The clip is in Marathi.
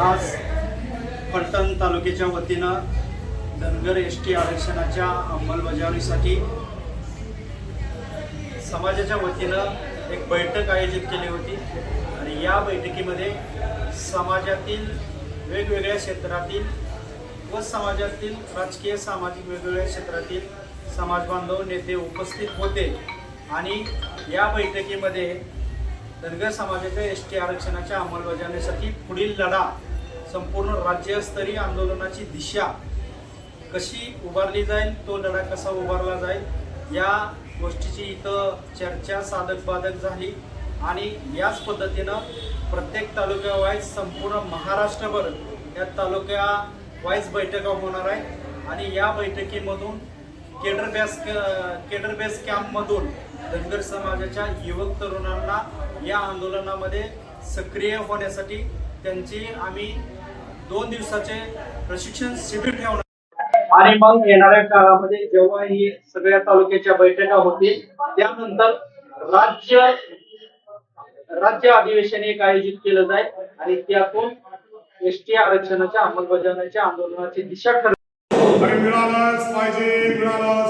आज फलटण तालुक्याच्या वतीनं धनगर एस टी आरक्षणाच्या अंमलबजावणीसाठी समाजाच्या वतीनं एक बैठक आयोजित केली होती. आणि या बैठकीमध्ये समाजातील वेगवेगळ्या क्षेत्रातील व समाजातील राजकीय सामाजिक वेगवेगळ्या क्षेत्रातील समाज बांधव नेते उपस्थित होते. आणि या बैठकीमध्ये धनगर समाजाच्या एस टी आरक्षणाच्या अंमलबजावणीसाठी पुढील लढा संपूर्ण राज्यस्तरीय आंदोलनाची दिशा कशी उभारली जाईल तो लढा कसा उभारला जाईल या गोष्टीची इथं चर्चा साधक बाधक झाली आणि याच पद्धतीनं प्रत्येक तालुक्या वाईज संपूर्ण महाराष्ट्रभर या तालुक्या वाईज बैठका होणार आहे आणि या बैठकीमधून केडर बेस केडर बेस कॅम्पमधून धनगर समाजाच्या युवक तरुणांना या आंदोलनामध्ये सक्रिय होण्यासाठी त्यांची आम्ही दोन दिवसाचे प्रशिक्षण शिबिर ठेवणार आणि मग येणाऱ्या काळामध्ये जेव्हा ही सगळ्या तालुक्याच्या बैठका होतील त्यानंतर राज्य राज्य अधिवेशन एक आयोजित केलं जाईल आणि त्यातून एस टी आरक्षणाच्या अंमलबजावणीच्या आंदोलनाची दिशा ठरवेल. मिळालंच पाहिजे मिळालंच पाहिजे